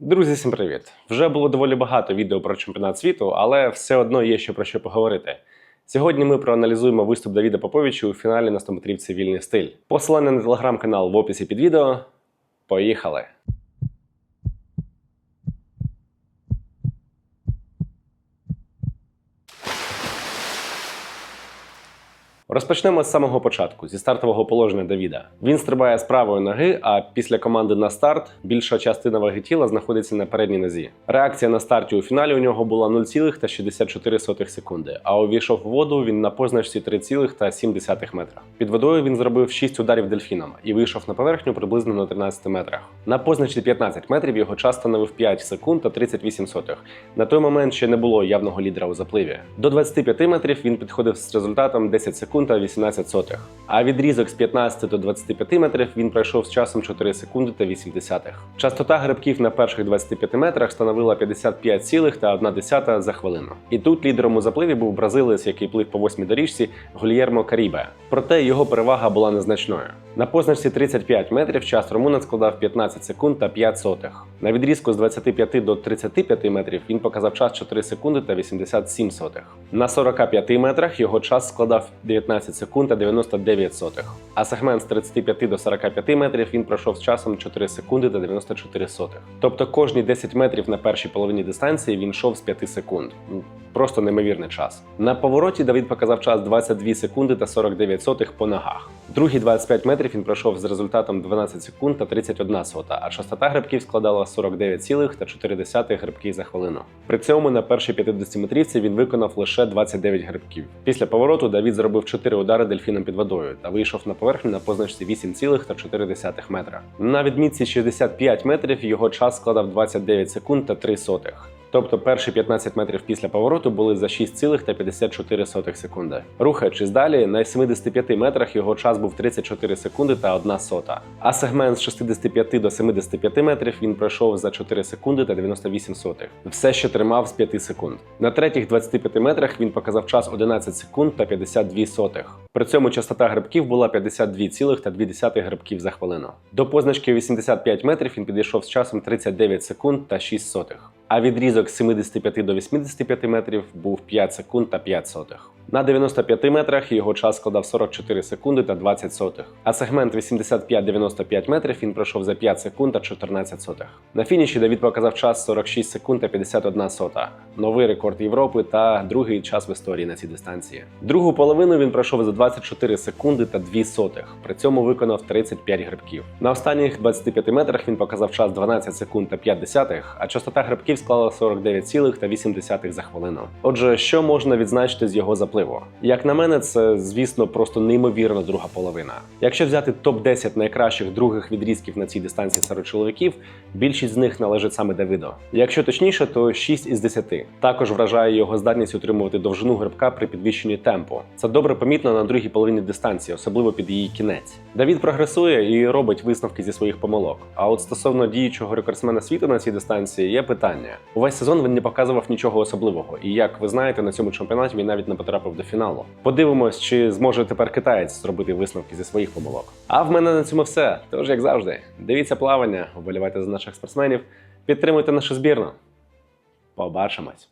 Друзі, всім привіт! Вже було доволі багато відео про чемпіонат світу, але все одно є ще про що поговорити. Сьогодні ми проаналізуємо виступ Давіда Поповича у фіналі на 100-метрівці Вільний стиль. Посилання на телеграм-канал в описі під відео. Поїхали! Розпочнемо з самого початку, зі стартового положення Давіда. Він стрибає з правої ноги, а після команди на старт більша частина ваги тіла знаходиться на передній нозі. Реакція на старті у фіналі у нього була 0,64 секунди, а увійшов у воду він на позначці 3,7 метра. Під водою він зробив 6 ударів дельфіном і вийшов на поверхню приблизно на 13 метрах. На позначці 15 метрів його час становив 5 секунд та 38 сотих. На той момент ще не було явного лідера у запливі. До 25 метрів він підходив з результатом 10 секунд та 18 сотих. А відрізок з 15 до 25 метрів він пройшов з часом 4 секунди та 8 десятих. Частота грибків на перших 25 метрах становила 55,1 за хвилину. І тут лідером у запливі був бразилець, який плив по восьмій доріжці Гульєрмо Карібе. Проте його перевага була незначною. На позначці 35 метрів час румуна складав 15 секунд та 5 сотих. На відрізку з 25 до 35 метрів він показав час 4 секунди та 87 сотих. На 45 метрах його час складав 19 секунд та 99 сотих. А сегмент з 35 до 45 метрів він пройшов з часом 4 секунди та 94 сотих. Тобто кожні 10 метрів на першій половині дистанції він йшов з 5 секунд. Просто неймовірний час. На повороті Давид показав час 22 секунди та 49 сотих по ногах. Другі 25 метрів він пройшов з результатом 12 секунд та 31 сота, а частота грибків складала 49,4 грибки за хвилину. При цьому на першій 50-метрівці він виконав лише 29 грибків. Після повороту Давід зробив 4 удари дельфіном під водою та вийшов на поверхню на позначці 8,4 метра. На відмітці 65 метрів його час складав 29 секунд та 3 сотих. Тобто перші 15 метрів після повороту були за 6,54 секунди. Рухаючись далі, на 75 метрах його час був 34 секунди та 1 сота. А сегмент з 65 до 75 метрів він пройшов за 4 секунди та 98 сотих. Все ще тримав з 5 секунд. На третіх 25 метрах він показав час 11 секунд та 52 сотих. При цьому частота грибків була 52,2 грибків за хвилину. До позначки 85 метрів він підійшов з часом 39 секунд та 6 сотих а відрізок з 75 до 85 метрів був 5 секунд та 5 сотих. На 95 метрах його час складав 44 секунди та 20 сотих. А сегмент 85-95 метрів він пройшов за 5 секунд та 14 сотих. На фініші Давід показав час 46 секунд та 51 сота. Новий рекорд Європи та другий час в історії на цій дистанції. Другу половину він пройшов за 24 секунди та 2 сотих. При цьому виконав 35 грибків. На останніх 25 метрах він показав час 12 секунд та 5 десятих, а частота грибків склала 49,8 за хвилину. Отже, що можна відзначити з його запливу? Як на мене, це звісно просто неймовірна друга половина. Якщо взяти топ 10 найкращих других відрізків на цій дистанції серед чоловіків, більшість з них належить саме Давиду. Якщо точніше, то 6 із 10. Також вражає його здатність утримувати довжину грибка при підвищенні темпу. Це добре помітно на другій половині дистанції, особливо під її кінець. Давід прогресує і робить висновки зі своїх помилок. А от стосовно діючого рекордсмена світу на цій дистанції є питання. Увесь сезон він не показував нічого особливого, і як ви знаєте, на цьому чемпіонаті він навіть не потрапив до фіналу. Подивимось, чи зможе тепер китаєць зробити висновки зі своїх помилок. А в мене на цьому все. Тож, як завжди, дивіться плавання, вболівайте за наших спортсменів, підтримуйте нашу збірну. Побачимось!